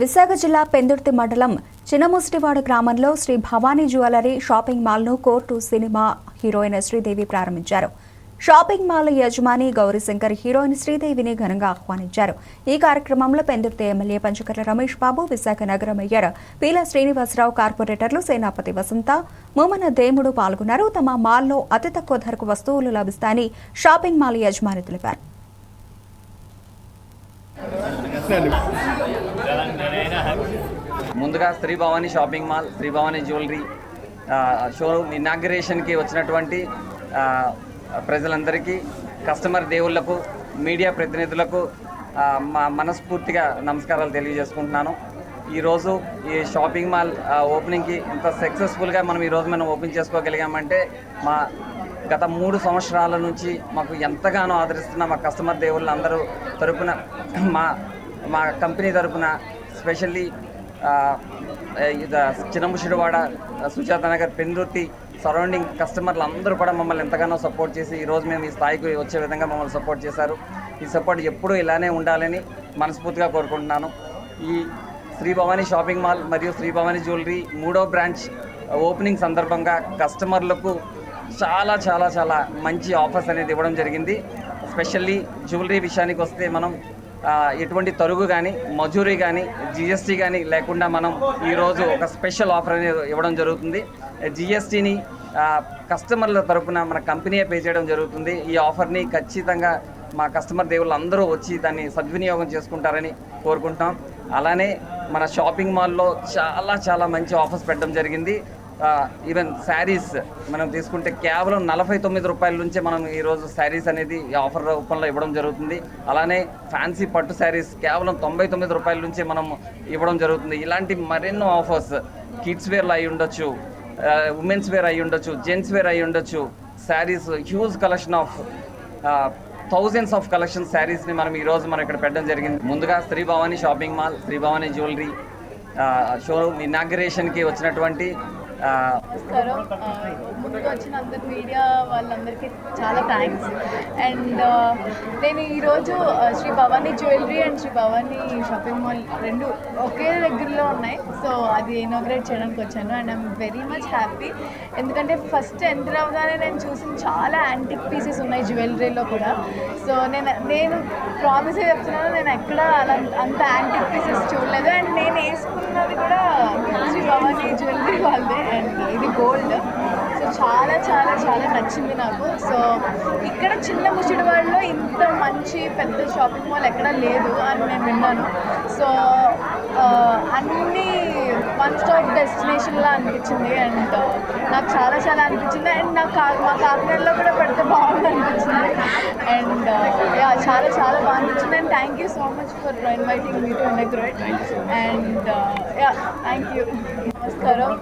విశాఖ జిల్లా పెందుర్తి మండలం చిన్నముసిటివాడ గ్రామంలో శ్రీ భవానీ జ్యువెలరీ షాపింగ్ మాల్ను కోర్టు సినిమా హీరోయిన్ శ్రీదేవి ప్రారంభించారు. షాపింగ్ మాల్ యజమాని గౌరీశంకర్ హీరోయిన్ శ్రీదేవిని ఘనంగా ఆహ్వానించారు. ఈ కార్యక్రమంలో పెందుర్తి ఎమ్మెల్యే పంచకర్ల రమేష్ బాబు విశాఖ నగర మేయర్ పీల శ్రీనివాసరావు కార్పొరేటర్లు సేనాపతి వసంత మోమన దేముడు పాల్గొన్నారు. తమ మాల్లో అతి తక్కువ ధరకు వస్తువులు లభిస్తాయని షాపింగ్ మాల్ యజమాని తెలిపారు. ముందుగా Shri Bhavani shopping mall Shri Bhavani jewellery showroom ఇనాగ్రేషన్కి వచ్చినటువంటి ప్రజలందరికీ కస్టమర్ దేవుళ్ళకు మీడియా ప్రతినిధులకు మా మనస్ఫూర్తిగా నమస్కారాలు తెలియజేసుకుంటున్నాను. ఈరోజు ఈ షాపింగ్ మాల్ ఓపెనింగ్కి ఇంత సక్సెస్ఫుల్గా మనం ఈరోజు మనం ఓపెన్ చేసుకోగలిగామంటే మా గత మూడు సంవత్సరాల నుంచి మాకు ఎంతగానో ఆదరిస్తున్న మా కస్టమర్ దేవుళ్ళు అందరూ తరపున మా మా కంపెనీ తరపున స్పెషల్లీ చిన్నముషిడివాడ సుజాత నగర్ పెందుర్తి సరౌండింగ్ కస్టమర్లు అందరూ కూడా మమ్మల్ని ఎంతగానో సపోర్ట్ చేసి ఈరోజు మేము ఈ స్థాయికి వచ్చే విధంగా మమ్మల్ని సపోర్ట్ చేశారు. ఈ సపోర్ట్ ఎప్పుడూ ఇలానే ఉండాలని మనస్ఫూర్తిగా కోరుకుంటున్నాను. ఈ శ్రీ భవానీ షాపింగ్ మాల్ మరియు శ్రీ భవానీ జ్యువెలరీ మూడో బ్రాంచ్ ఓపెనింగ్ సందర్భంగా కస్టమర్లకు చాలా చాలా చాలా మంచి ఆఫర్స్ అనేది ఇవ్వడం జరిగింది. స్పెషల్లీ జ్యువెలరీ విషయానికి వస్తే మనం ఎటువంటి తరుగు కానీ మజూరీ కానీ జిఎస్టీ కానీ లేకుండా మనం ఈరోజు ఒక స్పెషల్ ఆఫర్ అనేది ఇవ్వడం జరుగుతుంది. జిఎస్టీని కస్టమర్ల తరపున మన కంపెనీయే పే చేయడం జరుగుతుంది. ఈ ఆఫర్ని ఖచ్చితంగా మా కస్టమర్ దేవుళ్ళు అందరూ వచ్చి దాన్ని సద్వినియోగం చేసుకుంటారని కోరుకుంటున్నాం. అలానే మన షాపింగ్ మాల్లో చాలా చాలా మంచి ఆఫర్స్ పెట్టడం జరిగింది. ఈవెన్ శారీస్ మనం తీసుకుంటే కేవలం నలభై తొమ్మిది రూపాయల నుంచే మనం ఈరోజు శారీస్ అనేది ఈ ఆఫర్ రూపంలో ఇవ్వడం జరుగుతుంది. అలానే ఫ్యాన్సీ పట్టు శారీస్ కేవలం తొంభై తొమ్మిది రూపాయల నుంచే మనం ఇవ్వడం జరుగుతుంది. ఇలాంటి మరెన్నో ఆఫర్స్ కిడ్స్ వేర్లో అయి ఉండొచ్చు ఉమెన్స్ వేర్ అయి ఉండొచ్చు జెంట్స్ వేర్ అయి ఉండొచ్చు. Sarees huge collection of thousands of collection శారీస్ని మనం ఈరోజు మనం ఇక్కడ పెట్టడం జరిగింది. ముందుగా Shri Bhavani shopping mall Shri Bhavani jewellery showroom ఇనాగ్రేషన్కి వచ్చినటువంటి ముందుకు వచ్చిన అందరు మీడియా వాళ్ళందరికీ చాలా థ్యాంక్స్ అండ్ నేను ఈరోజు Shri Bhavani jewellery and Shri Bhavani shopping mall రెండు ఒకే దగ్గరలో ఉన్నాయి. సో అది ఇనాగ్రేట్ చేయడానికి వచ్చాను. And I'm very much happy ఎందుకంటే ఫస్ట్ ఎంటర్ అవగానే నేను చూసిన చాలా యాంటిక్ పీసెస్ ఉన్నాయి జ్యువెలరీలో కూడా. సో నేను నేను ప్రామిస్ చెప్తున్నాను నేను ఎక్కడ అలా అంత యాంటిక్ పీసెస్ చూడలేదు. అండ్ నేను వేసుకున్నది కూడా శ్రీ భవానీ జ్యువెలరీ వాళ్ళదే. అండ్ ఇది గోల్డ్. సో చాలా చాలా చాలా నచ్చింది నాకు. సో ఇక్కడ చిన్న ముసిడివాడలో ఇంత మంచి పెద్ద షాపింగ్ మాల్ ఎక్కడా లేదు అని నేను విన్నాను. సో అన్ని వన్ స్టాప్ డెస్టినేషన్లా అనిపించింది. అండ్ నాకు చాలా చాలా అనిపించింది. అండ్ నాకు మా కాకినాడలో కూడా పెడితే బాగుంది అనిపించింది. అండ్ యా చాలా చాలా బాగా అనిపించింది. And thank you so much for inviting me to and yeah thank you నమస్కారం.